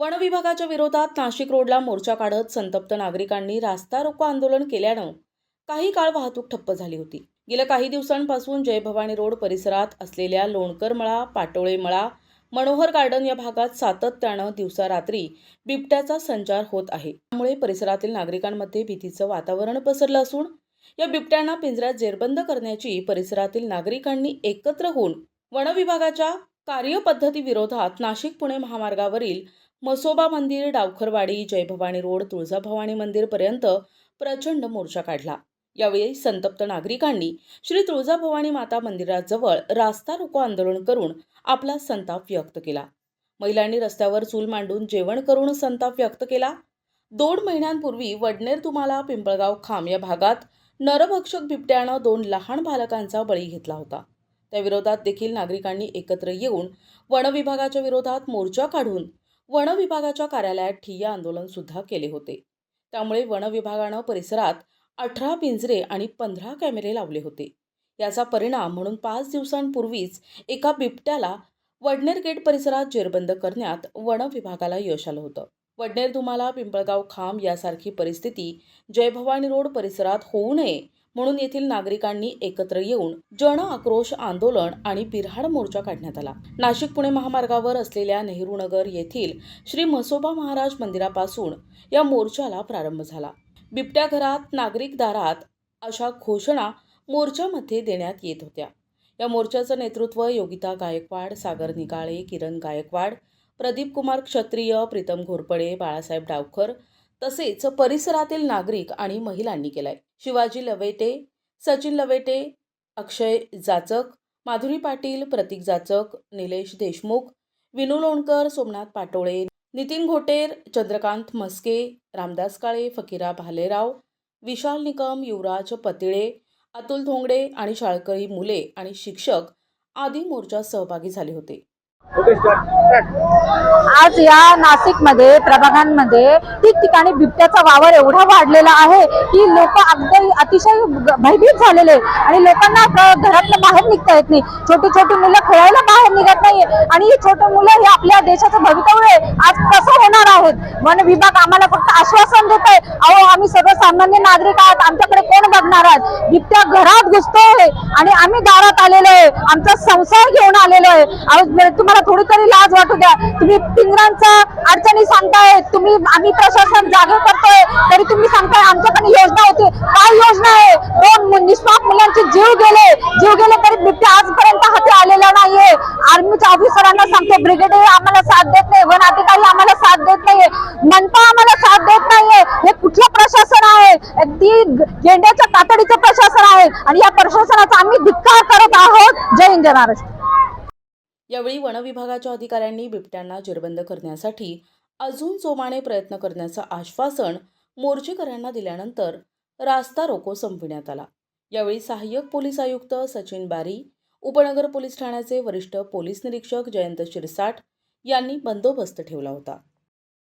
वनविभागाच्या विरोधात नाशिक रोडला मोर्चा काढत संतप्त नागरिकांनी रास्ता रोको आंदोलन केल्यानं काही काळ वाहतूक ठप्प झाली होती. गेल्या काही दिवसांपासून जय भवानी रोड परिसरात असलेल्या लोणकर मळा पाटोळे मळा मनोहर गार्डन या भागात सातत्यानं दिवसा रात्री बिबट्याचा संचार होत आहे. त्यामुळे परिसरातील नागरिकांमध्ये भीतीचं वातावरण पसरलं असून या बिबट्यांना पिंजऱ्यात जेरबंद करण्याची परिसरातील नागरिकांनी एकत्र होऊन वनविभागाच्या कार्यपद्धतीविरोधात कार्यपद्धती विरोधात नाशिक पुणे महामार्गावरील मसोबा मंदिर डावखरवाडी जयभवानी रोड तुळजाभवानी मंदिरपर्यंत प्रचंड मोर्चा काढला. यावेळी संतप्त नागरिकांनी श्री तुळजाभवानी माता मंदिराजवळ रास्ता रोको आंदोलन करून आपला संताप व्यक्त केला. महिलांनी रस्त्यावर चूल मांडून जेवण करून संताप व्यक्त केला. दोन महिन्यांपूर्वी वडनेर तुम्हाला पिंपळगाव खाम या भागात नरभक्षक बिबट्यानं दोन लहान बालकांचा बळी घेतला होता. त्याविरोधात देखील नागरिकांनी एकत्र येऊन वनविभागाच्या विरोधात मोर्चा काढून वनविभागाच्या कार्यालयात ठिय्या आंदोलन सुद्धा केले होते. त्यामुळे वनविभागानं परिसरात अठरा पिंजरे आणि पंधरा कॅमेरे लावले होते. याचा परिणाम म्हणून पाच दिवसांपूर्वीच एका बिबट्याला वडनेर गेट परिसरात जेरबंद करण्यात वनविभागाला यश आलं होतं. वडनेर दुमाला पिंपळगाव खांब यासारखी परिस्थिती जयभवानी रोड परिसरात होऊ नये म्हणून येथील नागरिकांनी एकत्र येऊन जन आक्रोश आंदोलन आणि बिरहाड मोर्चा काढण्यात आला. नाशिक पुणे महामार्गावर असलेल्या नेहरू नगर येथील श्री म्हसोबा महाराज मंदिरापासून या मोर्चाला प्रारंभ झाला. बिबट्या घरात नागरिक दारात अशा घोषणा मोर्चामध्ये देण्यात येत होत्या. या मोर्चाचं नेतृत्व योगिता गायकवाड सागर निकाळे किरण गायकवाड प्रदीप कुमार क्षत्रिय प्रीतम घोरपडे बाळासाहेब डावकर तसेच परिसरातील नागरिक आणि महिलांनी केलाय. शिवाजी लवेटे सचिन लवेटे अक्षय जाचक माधुरी पाटील प्रतीक जाचक निलेश देशमुख विनू लोणकर सोमनाथ पाटोळे नितीन घोटेर चंद्रकांत म्हस्के रामदास काळे फकीरा भालेराव विशाल निकम युवराज पतिळे अतुल धोंगडे आणि शाळकरी मुले आणि शिक्षक आदी मोर्चात सहभागी झाले होते. आज या नाशिकमध्ये प्रभागांमध्ये ठिकठिकाणी बिबट्याचा वावर एवढा वाढलेला आहे की लोक अगदी अतिशय भयभीत झालेले आणि लोकांना घरातनं बाहेर निघता येत नाही. छोटी छोटी मुलं खेळायला बाहेर निघत नाही आणि ही छोटी मुलं हे आपल्या देशाचं भवितव्य आहे. आज कसं होणार आहेत? वन विभाग आम्हाला फक्त आश्वासन देत आहे. अहो आम्ही सर्वसामान्य नागरिक आहात. आमच्याकडे कोण बघणार आहात बिबट्या घरात घुसतोय. आम्ही दारात आलेलो आहे. आमचा संसार घेऊन आलेलो आहे. म्हणजे तुम्हाला थोडी तरी लाज वाटू द्या. तुम्ही पिंगरांचा अडचणी सांगताय. तुम्ही आम्ही प्रशासन जागे करतोय. तरी तुम्ही सांगताय आमच्याकडे योजना होती. काय योजना आहे? दोन निष्पाप मुलांचे जीव गेले. जीव गेले तरी बिबट्या आजपर्यंत हाती आलेला नाहीये. आर्मीच्या ऑफिसरांना सांगतो ब्रिगेडियर आम्हाला साथ देत नाही. वन अधिकारी आम्हाला साथ देत नाहीये. मनपा आम्हाला साथ देत नाहीये हे कुठलं प्रशासन आहे अगदी गेंड्याच्या तातडीचं प्रशासन आहे आणि या प्रशासनाचा आम्ही धिक्कार करत आहोत. जय हिंद महाराष्ट्र. यावेळी वन विभागाच्या अधिकाऱ्यांनी बिबट्यांना जेरबंद करण्यासाठी अजून जोमाने प्रयत्न करण्याचं आश्वासन मोर्चेकऱ्यांना दिल्यानंतर रास्ता रोको संपविण्यात आला. यावेळी सहाय्यक पोलीस आयुक्त सचिन बारी उपनगर पोलीस ठाण्याचे वरिष्ठ पोलीस निरीक्षक जयंत शिरसाट यांनी बंदोबस्त ठेवला होता.